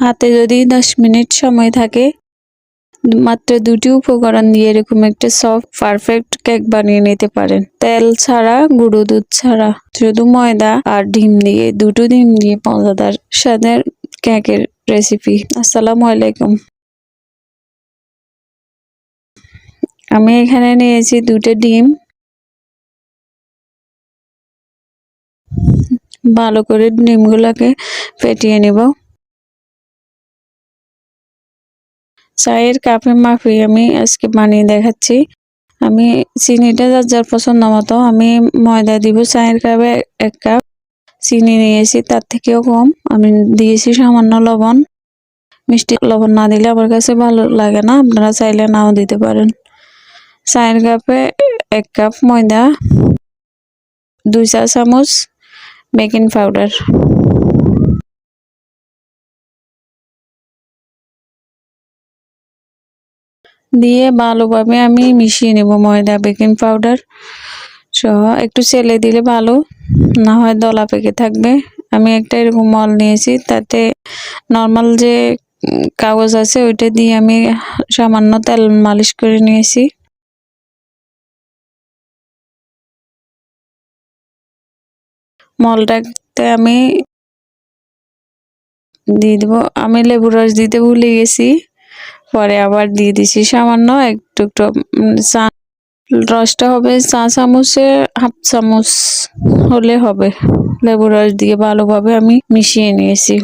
হাতে যদি দশ মিনিট সময় থাকে, মাত্র দুটি উপকরণ দিয়ে এরকম একটা সফট পারফেক্ট কেক বানিয়ে নিতে পারেন। তেল ছাড়া, গুঁড়ো দুধ ছাড়া, শুধু ময়দা আর ডিম দিয়ে, দুটো ডিম দিয়ে মজাদার স্বাদের কেকের রেসিপি আসসালামু আলাইকুম। আমি এখানে নিয়েছি দুটো ডিম। ভালো করে ডিমগুলোকে ফেটিয়ে নিব। চায়ের কাপে মাফি আমি আজকে বানিয়ে দেখাচ্ছি। আমি চিনিটা যার যার পছন্দ মতো আমি ময়দা দিব চায়ের কাপে এক কাপ। চিনি নিয়েছি, তার থেকেও কম। আমি দিয়েছি সামান্য লবণ। মিষ্টি লবণ না দিলে আমার কাছে ভালো লাগে না, আপনারা চাইলে নাও দিতে পারেন। চায়ের কাপে এক কাপ ময়দা, দুই চা চামচ বেকিং পাউডার। দিয়ে ভালোভাবে আমি মিশিয়ে নেব ময়দা, বেকিং পাউডার সহ। একটু চেলে দিলে ভালো, না হয় দলা পেকে থাকবে। আমি একটা এরকম মল নিয়েছি, তাতে নর্মাল যে কাগজ আছে ওইটা দিয়ে আমি সামান্য তেল মালিশ করে নিয়েছি। মলটাতে আমি দিয়ে দেবো। আমি লেবু রস দিতে ভুলে গেছি। পরে আবার দিয়ে দিছি সামান্য একটু একটু চা রসটা হবে চা চামচে, হাফ চামচ হলে হবে। লেবু রস দিয়ে ভালোভাবে আমি মিশিয়ে নিয়েছি।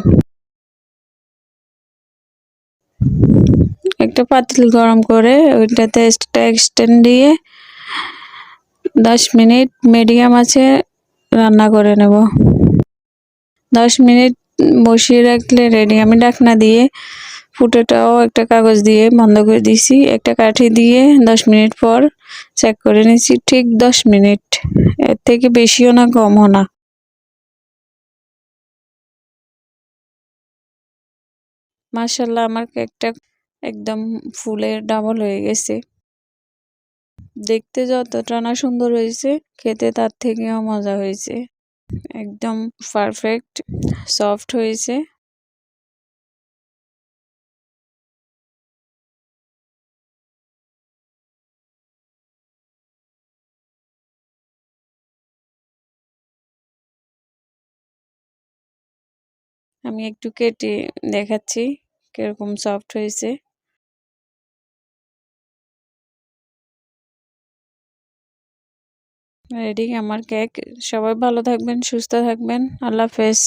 একটা পাতিল গরম করে ওইটাতে এক্সটেন্ড দিয়ে দশ মিনিট মিডিয়াম আছে রান্না করে নেব। দশ মিনিট বসিয়ে রাখলে রেডি। আমি ডাকনা দিয়ে ফুটোটাও একটা কাগজ দিয়ে বন্ধ করে দিছি একটা কাঠি দিয়ে দশ মিনিট পর চেক করে নিছি ঠিক দশ মিনিট। এর থেকে বেশিও না, কমও না। মার্শাল্লাহ আমার কেকটা একদম ফুলের ডাবল হয়ে গেছে। দেখতে যতটা না সুন্দর হয়েছে, খেতে তার থেকেও মজা হয়েছে। একদম পারফেক্ট সফট হয়েছে। আমি একটু কেটে দেখাচ্ছি কীরকম সফট হয়েছে। রেডি আমার কেক সবাই ভালো থাকবেন, সুস্থ থাকবেন। আল্লাহ হাফেজ।